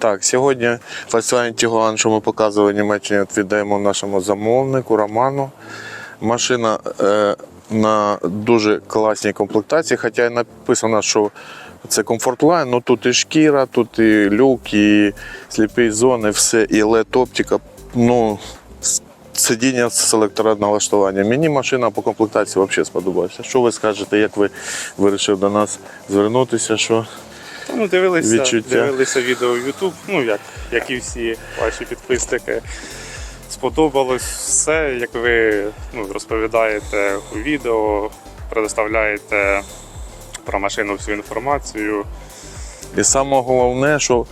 Так, сьогодні Volkswagen Tiguan, що ми показували в Німеччині, віддаємо нашому замовнику Роману. Машина е, на дуже класній комплектації, хоча й написано, що це комфорт-лайн, ну тут і шкіра, тут і люк, і сліпі зони, все, і LED-оптика. Ну, сидіння з електроналаштуванням. Мені машина по комплектації взагалі сподобалася. Що ви скажете, як ви вирішили до нас звернутися? Що Ну, дивилися, Відчуття. дивилися відео в YouTube, ну як, як і всі ваші підписники. Сподобалось все, як ви ну, розповідаєте у відео, предоставляєте про машину всю інформацію. І саме головне, що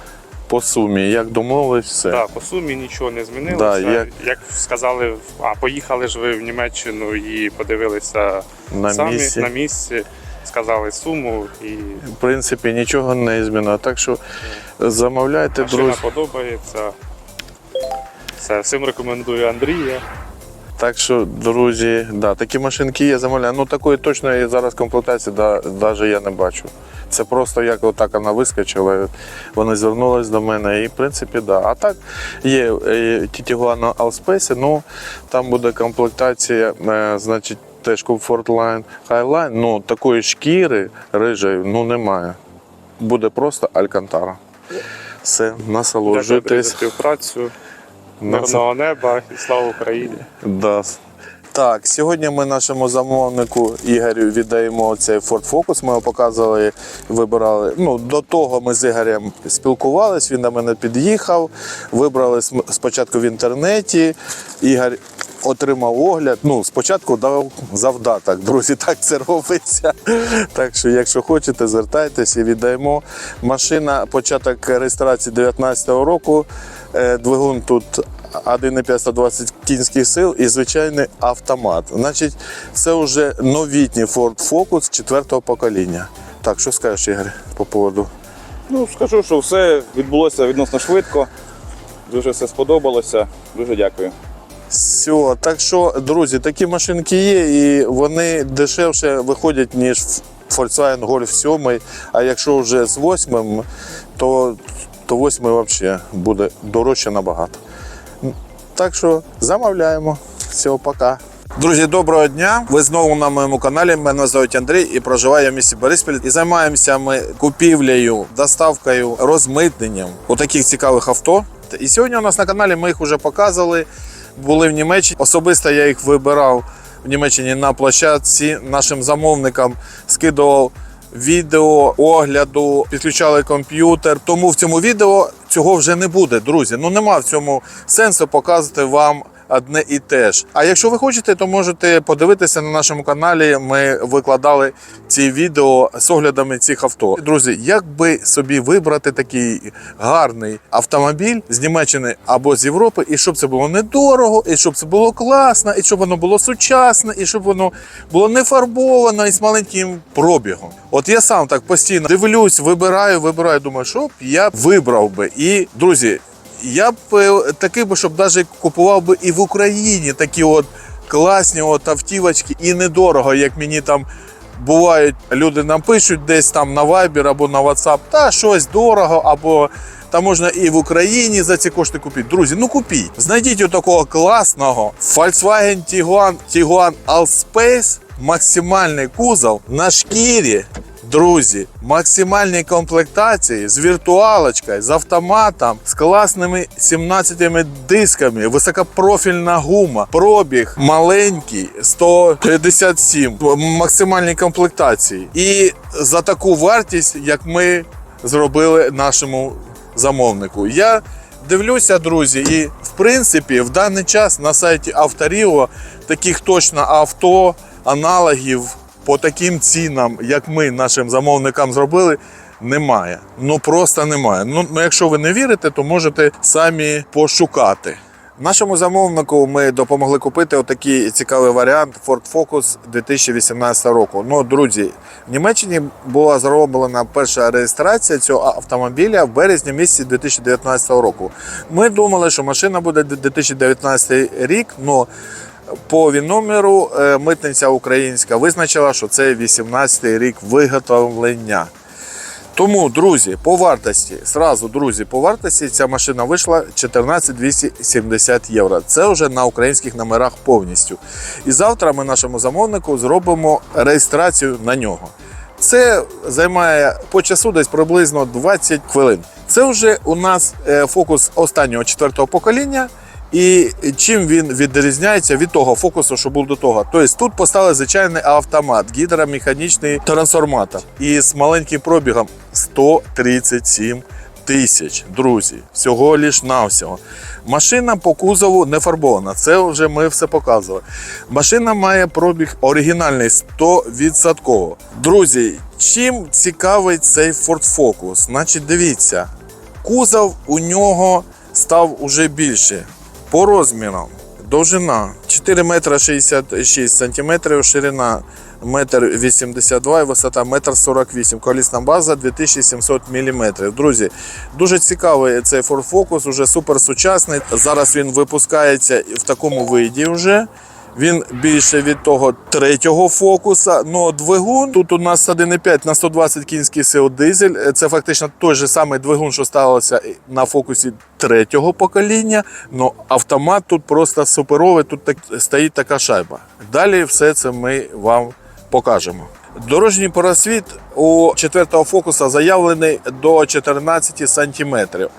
по сумі, як домовились, все. Так, по сумі нічого не змінилося. Да, як- як... сказали, а поїхали ж ви в Німеччину і подивилися На самі місці. на місці, сказали суму і В принципі, нічого не змінило. Так що замовляйте, машина друзі. подобається. Все, всім рекомендую Андрія. Так що, друзі, да, такі машинки є, замовляю. Ну такої точної зараз комплектації да, навіть я не бачу. Це просто як отак вона вискочила, вони звернулись до мене і в принципі, да. А так є Tiguan Allspace, ну там буде комплектація, е, значить, теж Comfort Line, Highline, ну такої шкіри рижої ну, немає. Буде просто Алькантара. Все, Дякую Андрій, за насолоджуйтесь. співпрацю. Мирного неба і слава Україні. Да. Так, сьогодні ми нашому замовнику Ігорю віддаємо цей Ford Focus. Ми його показували, вибирали. Ну, до того ми з Ігорем спілкувались, він до мене під'їхав. Вибрали спочатку в інтернеті. Ігор отримав огляд. Ну, спочатку дав завдаток. Друзі, так це робиться. Так що, якщо хочете, звертайтесь і віддаємо. Машина, початок реєстрації 2019 року. Е, Двигун тут 1,520 кінських сил і звичайний автомат. Значить, це вже новітній Ford Focus четвертого покоління. Так, що скажеш, Ігор, по поводу? Ну, скажу, що все відбулося відносно швидко. Дуже все сподобалося. Дуже дякую. Все, так що, друзі, такі машинки є, і вони дешевше виходять, ніж Volkswagen Golf 7. А якщо вже з 8, то, то 8 взагалі буде дорожче набагато. Так що замовляємо. Всього пока. Друзі, доброго дня! Ви знову на моєму каналі. Мене звуть Андрій і проживаю в місті Бориспіль. І займаємося ми купівлею, доставкою, розмитненням отаких цікавих авто. І сьогодні у нас на каналі ми їх вже показували. Були в Німеччині. Особисто я їх вибирав в Німеччині на площадці. Нашим замовникам скидував відео огляду, підключали комп'ютер. Тому в цьому відео цього вже не буде, друзі. Ну нема в цьому сенсу показувати вам. Одне і те ж. А якщо ви хочете, то можете подивитися на нашому каналі. Ми викладали ці відео з оглядами цих авто. Друзі, як би собі вибрати такий гарний автомобіль з Німеччини або з Європи, і щоб це було недорого, і щоб це було класно, і щоб воно було сучасне, і щоб воно було не фарбовано і з маленьким пробігом. От я сам так постійно дивлюсь, вибираю, вибираю, думаю, що б я вибрав би. І друзі, я б е, такий би, щоб навіть купував би і в Україні такі от класні от автівочки, і недорого, як мені там бувають, люди нам пишуть десь там на Viber або на WhatsApp, та щось дорого, або та можна і в Україні за ці кошти купити. Друзі, ну купіть. Знайдіть отакого класного Volkswagen Tiguan, Tiguan Allspace, максимальний кузов на шкірі. Друзі, максимальні комплектації з віртуалочкою, з автоматом, з класними 17 дисками, високопрофільна гума, пробіг маленький 157, максимальні комплектації. І за таку вартість, як ми зробили нашому замовнику. Я дивлюся, друзі, і в принципі в даний час на сайті Авторіо таких точно авто, аналогів по таким цінам, як ми нашим замовникам зробили, немає. Ну просто немає. Ну, ну якщо ви не вірите, то можете самі пошукати. Нашому замовнику ми допомогли купити отакий цікавий варіант Ford Focus 2018 року. Ну, друзі, в Німеччині була зроблена перша реєстрація цього автомобіля в березні місяці 2019 року. Ми думали, що машина буде 2019 рік, але по номеру митниця українська визначила, що це 18-й рік виготовлення. Тому, друзі, по вартості, сразу, друзі, по вартості ця машина вийшла 14 270 євро. Це вже на українських номерах повністю. І завтра ми нашому замовнику зробимо реєстрацію на нього. Це займає по часу десь приблизно 20 хвилин. Це вже у нас е, фокус останнього четвертого покоління. І чим він відрізняється від того фокусу, що був до того. Тобто тут поставили звичайний автомат, гідромеханічний трансформатор. І з маленьким пробігом 137 тисяч, друзі. Всього лиш навсього. Машина по кузову не фарбована. Це вже ми все показували. Машина має пробіг оригінальний 100%. Друзі, чим цікавий цей Ford Focus? Значить, дивіться, кузов у нього став уже більше. По розмірам довжина 4 метра 66 сантиметрів, ширина 1,82 м і висота 1,48 м. Колісна база 2700 мм. Друзі, дуже цікавий цей Ford Focus, уже супер сучасний. Зараз він випускається в такому виді вже. Він більше від того третього фокуса. Ну, двигун тут у нас 1,5 на 120 кінських сил дизель. Це фактично той же самий двигун, що ставився на фокусі третього покоління. Ну автомат тут просто суперовий. Тут так, стоїть така шайба. Далі все це ми вам покажемо. Дорожній просвіт у четвертого фокуса заявлений до 14 сантиметрів.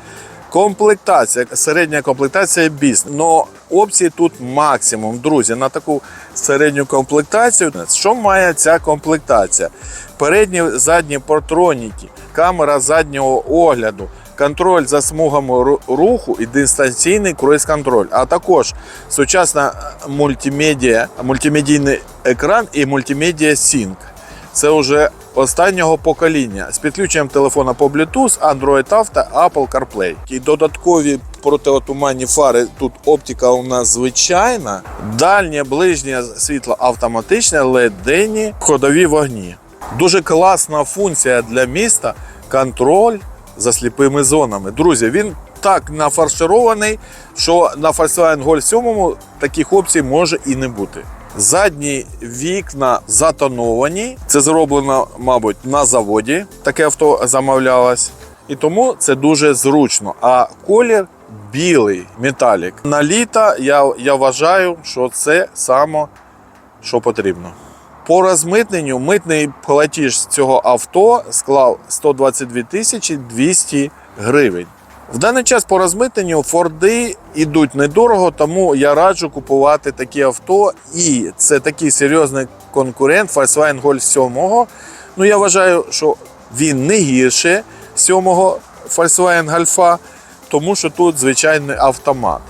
Комплектація, середня комплектація біс. Но опцій тут максимум, друзі. На таку середню комплектацію. Що має ця комплектація? Передні задні патроніки, камера заднього огляду, контроль за смугами руху і дистанційний круїз-контроль, а також сучасна мультимедіа, мультимедійний екран і мультимедіа Sync. Це вже останнього покоління з підключенням телефона по Bluetooth, Android Auto, Apple CarPlay. І додаткові протиотуманні фари. Тут оптика у нас звичайна. Дальнє ближнє світло автоматичне, LED денні ходові вогні. Дуже класна функція для міста контроль за сліпими зонами. Друзі, він так нафарширований, що на Volkswagen Golf 7 таких опцій може і не бути. Задні вікна затоновані. Це зроблено, мабуть, на заводі. Таке авто замовлялось. І тому це дуже зручно. А колір білий металік. На літо я, я вважаю, що це саме, що потрібно. По розмитненню митний платіж з цього авто склав 122 тисячі 200 гривень. В даний час по розмитненню Форди йдуть недорого, тому я раджу купувати такі авто. І це такий серйозний конкурент Volkswagen Golf 7. Ну я вважаю, що він не гірше 7-го Volkswagen Golf, тому що тут звичайний автомат.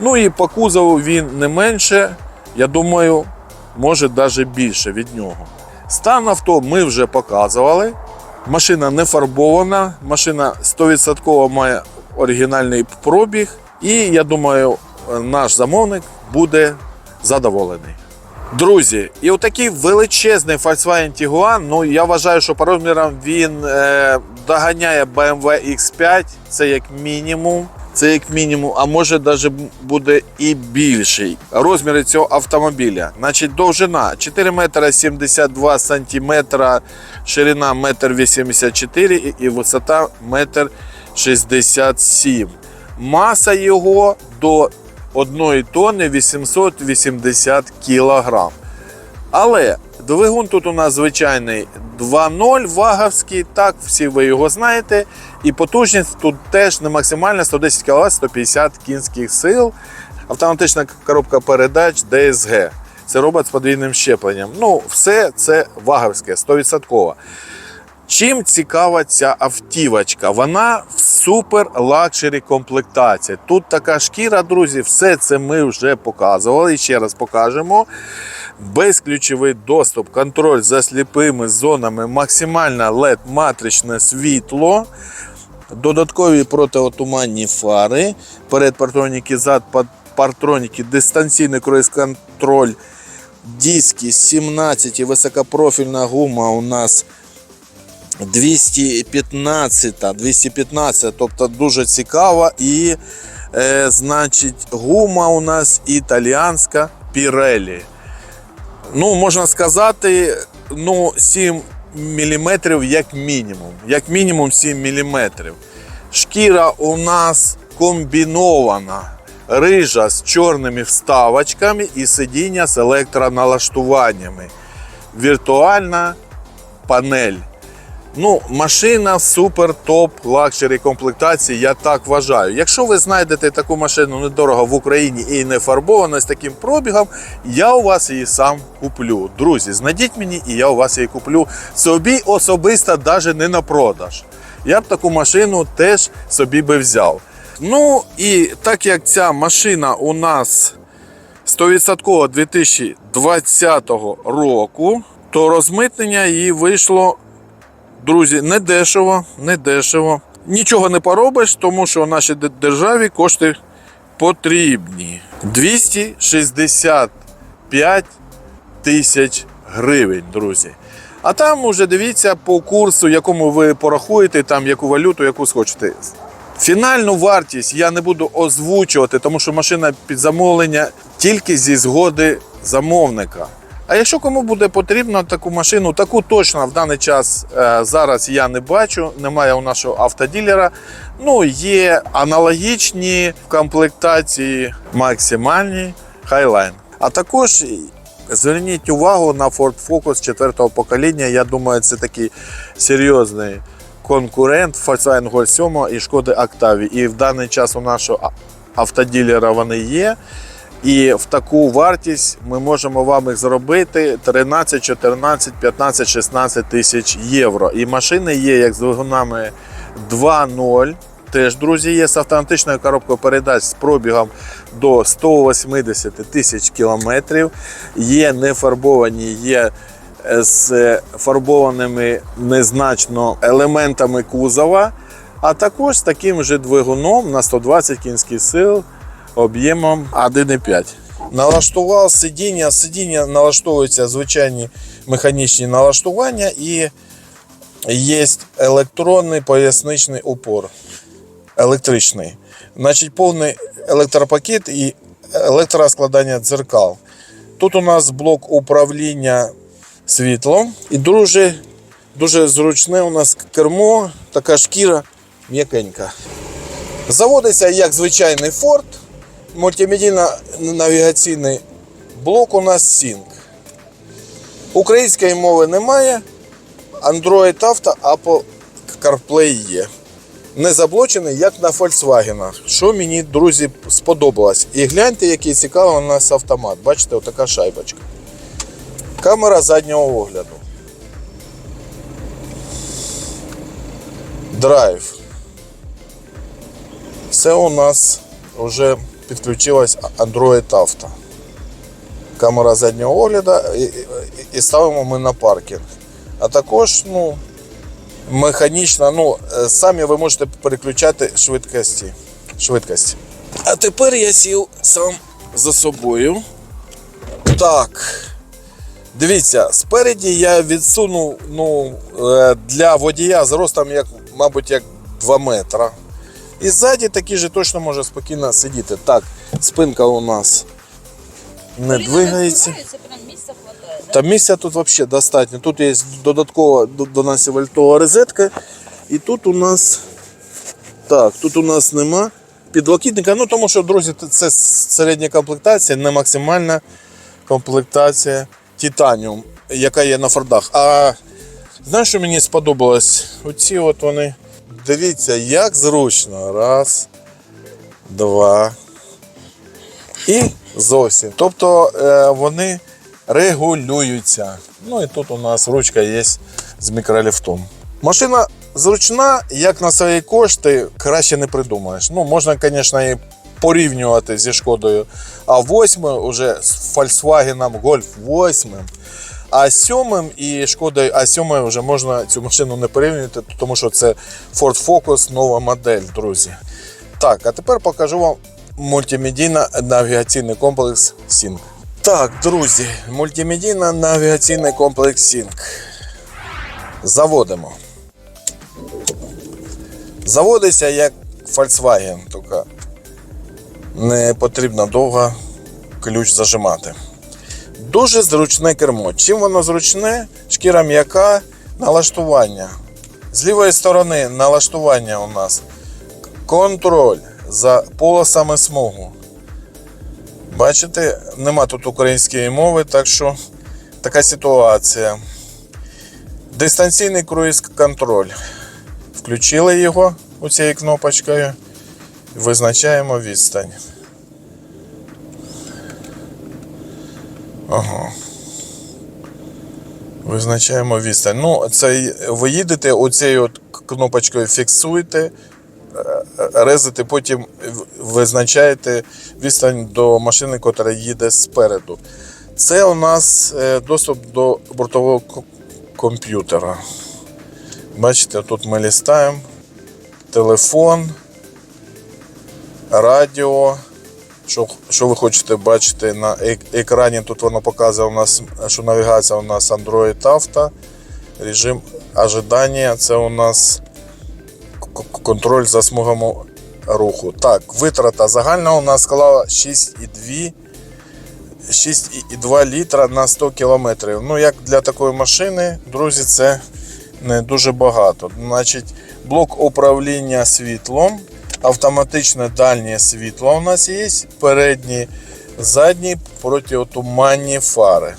Ну і по кузову він не менше, я думаю, може навіть більше від нього. Стан авто ми вже показували. Машина не фарбована, машина 100% має оригінальний пробіг. І я думаю, наш замовник буде задоволений. Друзі, і отакий величезний Volkswagen Tiguan, ну я вважаю, що по розмірам він е, доганяє BMW X5, це як мінімум. Це як мінімум, а може навіть буде і більший. Розміри цього автомобіля. Значить, довжина 4 метра 72 сантиметра, ширина 1,84 м і висота 1,67 м. Маса його до 1 тонни 880 кілограм. Але двигун тут у нас звичайний 2.0 ваговський, так, всі ви його знаєте. І потужність тут теж не максимальна 110 кВт, 150 кінських сил. Автоматична коробка передач DSG. Це робот з подвійним щепленням. Ну, все це ваговське, 100%. Чим цікава ця автівочка? Вона в супер лакшері комплектації. Тут така шкіра, друзі, все це ми вже показували і ще раз покажемо. Безключовий доступ, контроль за сліпими зонами, максимальне LED-матричне світло, додаткові протиотуманні фари, перед партроніки, зад партроніки, дистанційний круїз-контроль, диски 17 високопрофільна гума у нас 215, 215, тобто дуже цікава. І, е, значить, гума у нас італіянська Pirelli. Ну, можна сказати, ну, 7 мм як мінімум. Як мінімум 7 мм. Шкіра у нас комбінована. Рижа з чорними вставочками і сидіння з електроналаштуваннями. Віртуальна панель. Ну, машина супер топ лакшері комплектації, я так вважаю. Якщо ви знайдете таку машину недорого в Україні і не фарбована з таким пробігом, я у вас її сам куплю. Друзі, знайдіть мені, і я у вас її куплю. Собі особисто навіть не на продаж. Я б таку машину теж собі би взяв. Ну і так як ця машина у нас 100% 2020 року, то розмитнення її вийшло Друзі, не дешево, не дешево. Нічого не поробиш, тому що в нашій державі кошти потрібні. 265 тисяч гривень, друзі. А там уже дивіться по курсу, якому ви порахуєте, там яку валюту, яку схочете. Фінальну вартість я не буду озвучувати, тому що машина під замовлення тільки зі згоди замовника. А якщо кому буде потрібно таку машину, таку точно в даний час е, зараз я не бачу, немає у нашого автоділера. Ну, є аналогічні в комплектації максимальні Highline. А також зверніть увагу на Ford Focus 4 покоління. Я думаю, це такий серйозний конкурент Volkswagen Golf 7 і Шкоди Octavia. І в даний час у нашого автоділера вони є. І в таку вартість ми можемо вам їх зробити 13, 14, 15, 16 тисяч євро. І машини є як з двигунами 2.0. Теж, друзі, є з автоматичною коробкою передач з пробігом до 180 тисяч кілометрів. Є нефарбовані, є е, з фарбованими незначно елементами кузова, а також з таким же двигуном на 120 кінських сил об'ємом 1,5. Налаштував сидіння. Сидіння налаштовуються звичайні механічні налаштування і є електронний поясничний упор. Електричний. Значить, повний електропакет і електроскладання дзеркал. Тут у нас блок управління світлом і дуже, дуже зручне у нас кермо, така шкіра м'якенька. Заводиться як звичайний Ford. Мультимедійно-навігаційний блок у нас Sync. Української мови немає. Android Auto, Apple CarPlay є. Не заблочений, як на Volkswagen. Що мені, друзі, сподобалось. І гляньте, який цікавий у нас автомат. Бачите, отака шайбочка. Камера заднього огляду. Драйв. Це у нас вже підключилась Android Auto. Камера заднього огляду і, і, і ставимо ми на паркінг. А також ну, механічно, ну, е, самі ви можете переключати швидкості. швидкості. А тепер я сів сам за собою. Так. Дивіться, спереді я відсунув ну, е, для водія з ростом, як, мабуть, як 2 метра. І ззаді такий же точно може спокійно сидіти. Так, спинка у нас не двигається. Та місця тут взагалі достатньо. Тут є додаткова до, до нас вольтова розетка. І тут у нас. Так, тут у нас нема підлокітника. Ну тому що, друзі, це середня комплектація, не максимальна комплектація Титаніум, яка є на фордах. А знаєш, що мені сподобалось? Оці от вони. Дивіться, як зручно. Раз, два. І зовсім. Тобто е, вони регулюються. Ну і тут у нас ручка є з мікроліфтом. Машина зручна, як на свої кошти, краще не придумаєш. Ну, можна, звісно, і порівнювати зі шкодою. А 8 вже з Volkswagen Golf 8. А 7 і шкодою А7 вже можна цю машину не порівнювати, тому що це Ford Focus нова модель, друзі. Так, а тепер покажу вам мультимедійно-навігаційний комплекс Sync. Так, друзі, мультимедійно-навігаційний комплекс Sync. Заводимо. Заводиться як Volkswagen, тільки не потрібно довго ключ зажимати. Дуже зручне кермо. Чим воно зручне? Шкіра м'яка, Налаштування. З лівої сторони налаштування у нас контроль за полосами смугу. Бачите, нема тут української мови, так що така ситуація. Дистанційний круїз контроль. Включили його оцією кнопочкою. Визначаємо відстань. Ага. Визначаємо відстань. Ну, це ви їдете оцією кнопочкою фіксуєте, е, резите, потім визначаєте відстань до машини, яка їде спереду. Це у нас е, доступ до бортового комп'ютера. Бачите, тут ми лістаємо телефон, радіо. Що, що ви хочете бачити на екрані? Тут воно показує у нас, що навігація у нас Android Auto. Режим ожидання це у нас контроль за смугами руху. Так, витрата загальна у нас склала 6,2 6,2 літра на 100 кілометрів. Ну, як для такої машини, друзі, це не дуже багато. Значить, блок управління світлом, автоматичне дальнє світло у нас є, передні, задні протитуманні фари.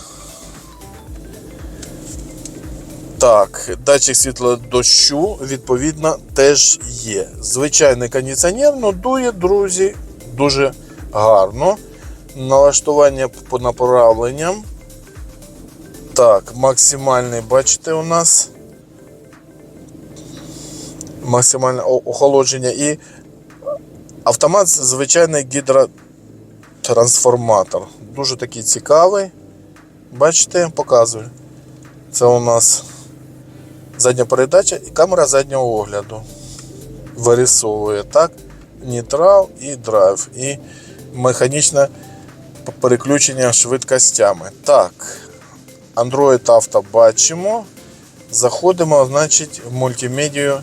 Так, датчик світлодощу, відповідно, теж є. Звичайний кондиціонер, ну дує, друзі, дуже гарно. Налаштування по направленням. Так, максимальний, бачите, у нас максимальне охолодження і автомат звичайний гідротрансформатор. Дуже такий цікавий. Бачите, показую. Це у нас задня передача і камера заднього огляду. Вирисовує так. Нейтрал і драйв. І механічне переключення швидкостями. Так, Android Auto бачимо. Заходимо, значить, в мультимедію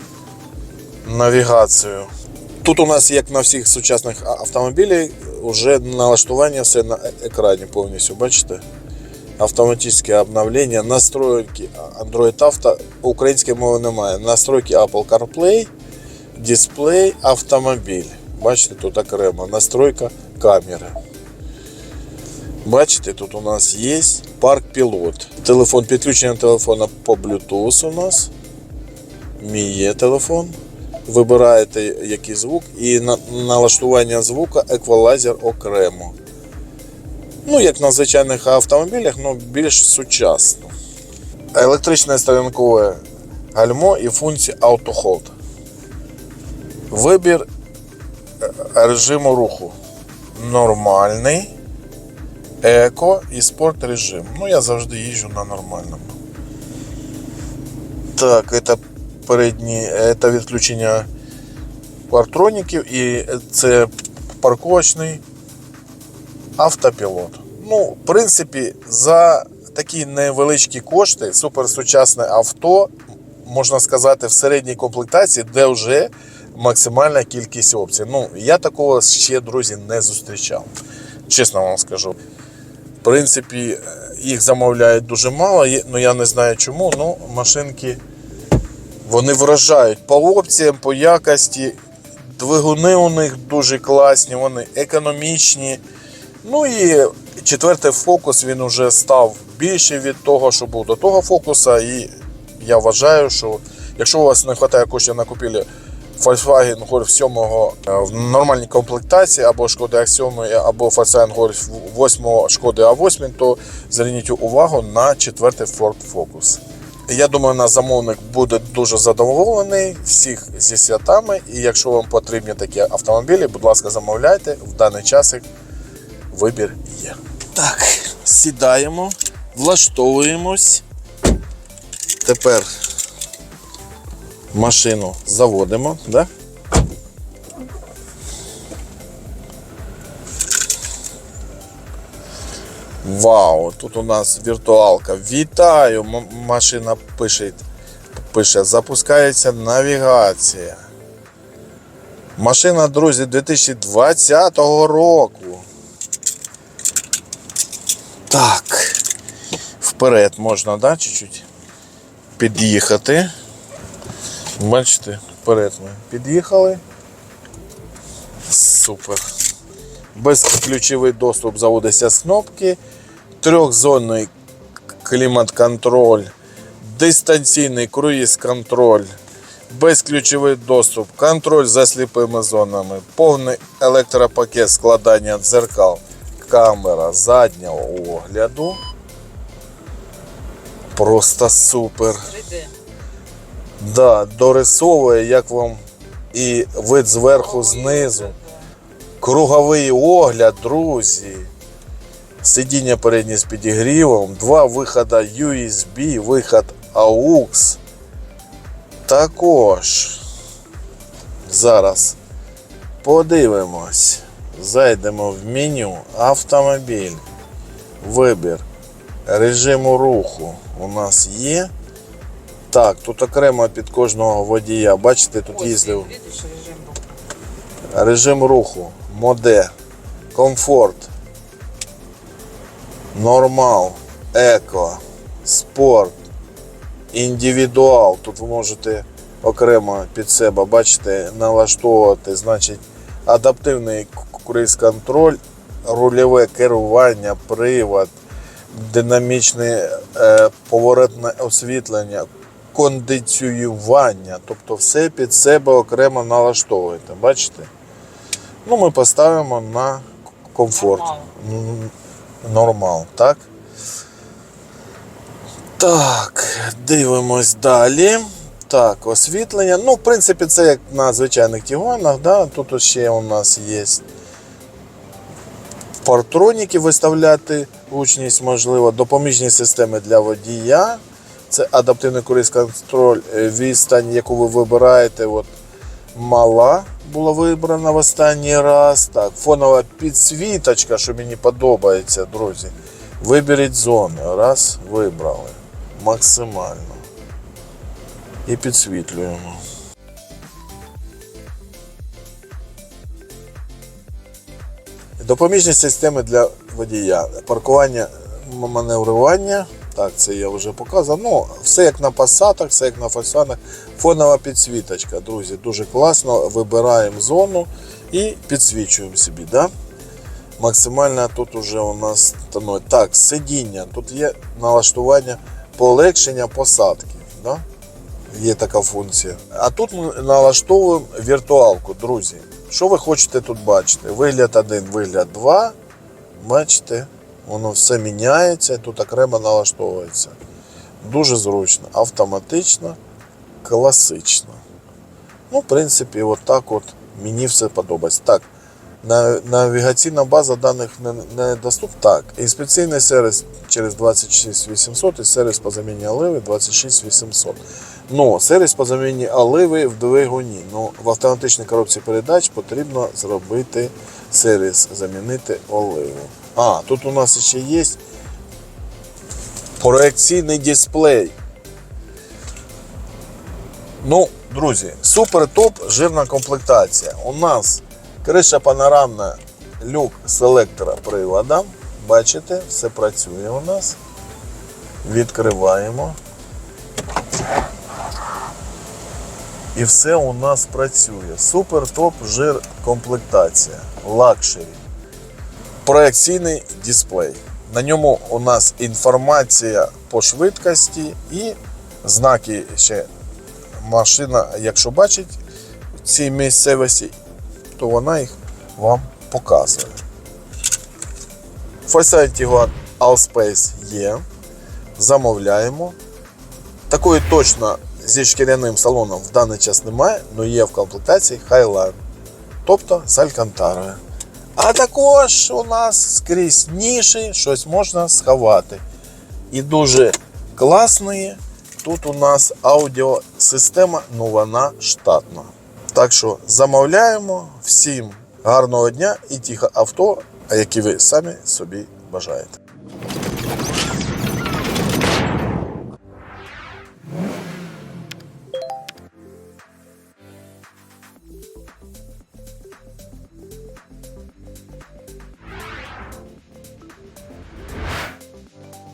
навігацію. Тут у нас, як на всіх сучасних а- автомобілях, вже налаштування все на е- екрані повністю. Бачите? Автоматичне обновлення, настройки Android Auto, української мови немає. Настройки Apple CarPlay, дисплей, автомобіль. Бачите, тут окремо настройка камери. Бачите, тут у нас є парк пілот. Телефон, підключення телефона по Bluetooth у нас. Мій є телефон. Вибираєте який звук і на налаштування звука еквалайзер окремо. Ну, як на звичайних автомобілях, але більш сучасно. Електричне сторінкове гальмо і функції Auto. Вибір е, режиму руху. Нормальний, еко і спорт режим. Ну, я завжди їжджу на нормальному. Так, це передні, це відключення партроніків і це парковочний автопілот. Ну, в принципі, за такі невеличкі кошти суперсучасне авто, можна сказати, в середній комплектації, де вже максимальна кількість опцій. Ну, я такого ще, друзі, не зустрічав. Чесно вам скажу. В принципі, їх замовляють дуже мало, є- ну я не знаю чому. Ну, машинки вони вражають по опціям, по якості. Двигуни у них дуже класні, вони економічні. Ну і четвертий фокус він вже став більший від того, що був до того фокуса. І я вважаю, що якщо у вас не вистачає коштів на купівлю Volkswagen Golf 7 в нормальній комплектації, або Шкода X7, або Volkswagen Golf 8 Шкоди А8, то зверніть увагу на четвертий Ford Focus. Я думаю, наш замовник буде дуже задоволений всіх зі святами. І якщо вам потрібні такі автомобілі, будь ласка, замовляйте. В даний час вибір є. Так, сідаємо, влаштовуємось. Тепер машину заводимо. Да? Вау, тут у нас віртуалка. Вітаю! Машина пише, пише, запускається навігація. Машина, друзі, 2020 року. Так. Вперед можна, да, чуть-чуть? під'їхати. Бачите, вперед ми під'їхали. Супер. Безключовий доступ заводиться з кнопки. Трьохзонний клімат-контроль, дистанційний круїз-контроль, безключовий доступ, контроль за сліпими зонами, повний електропакет складання дзеркал, камера заднього огляду. Просто супер. 3D. Да, дорисовує, як вам і вид зверху, знизу. Круговий огляд, друзі. Сидіння переднє з підігрівом, два виходи USB, виход AUX. Також зараз подивимось. Зайдемо в меню автомобіль. Вибір режиму руху у нас є. Так, тут окремо під кожного водія. Бачите, тут їздив. Режим руху, моде, комфорт, нормал, еко, спорт, індивідуал. Тут ви можете окремо під себе, бачите, налаштовувати, значить, адаптивний круїз-контроль, рульове керування, привод, динамічне е, поворотне освітлення, кондиціювання. Тобто все під себе окремо налаштовуєте. Бачите? Ну, ми поставимо на комфорт. Нормал. Так? Так, дивимось далі. Так, освітлення. Ну, в принципі, це як на звичайних тігуанах, да? тут ще у нас є партроніки виставляти гучність, можливо, допоміжні системи для водія. Це адаптивний круїз контроль, е, відстань, яку ви вибираєте. От, мала була вибрана в останній раз. Так, фонова підсвіточка, що мені подобається, друзі. Виберіть зону. Раз, вибрали. Максимально. І підсвітлюємо. Допоміжні системи для водія. Паркування, маневрування. Так, це я вже показав. Ну, все як на пасатах, все як на фасадах. Фонова підсвіточка, друзі, дуже класно. Вибираємо зону і підсвічуємо собі. Да? Максимально тут уже у нас становить. Так, сидіння. Тут є налаштування полегшення посадки. Да? Є така функція. А тут ми налаштовуємо віртуалку, друзі. Що ви хочете тут бачити? Вигляд 1, вигляд 2. Бачите, воно все міняється, тут окремо налаштовується. Дуже зручно, автоматично, класично. Ну, в принципі, от от мені все подобається. Так, навігаційна база даних не, не. Так, інспекційний сервіс через 26800 і сервіс по заміні оливи 26800. Ну, сервіс по заміні оливи в двигуні. Ну, в автоматичній коробці передач потрібно зробити сервіс, замінити оливу. А, тут у нас ще є проекційний дисплей. Ну, друзі, супер топ жирна комплектація. У нас криша панорамна, люк селектора привода. Бачите, все працює у нас. Відкриваємо. І все у нас працює. Супер топ жир комплектація. Лакшері. Проекційний дисплей. На ньому у нас інформація по швидкості і знаки ще машина, якщо бачить в цій місцевості, то вона їх вам показує. Volkswagen Tiguan Allspace є. Замовляємо. Такої точно зі шкіряним салоном в даний час немає, але є в комплектації Highline. Тобто з Алькантарою. А також у нас скрізь ніші, щось можна сховати. І дуже класні. Тут у нас аудіосистема, ну вона штатна. Так що замовляємо всім гарного дня і тихо авто, які ви самі собі бажаєте.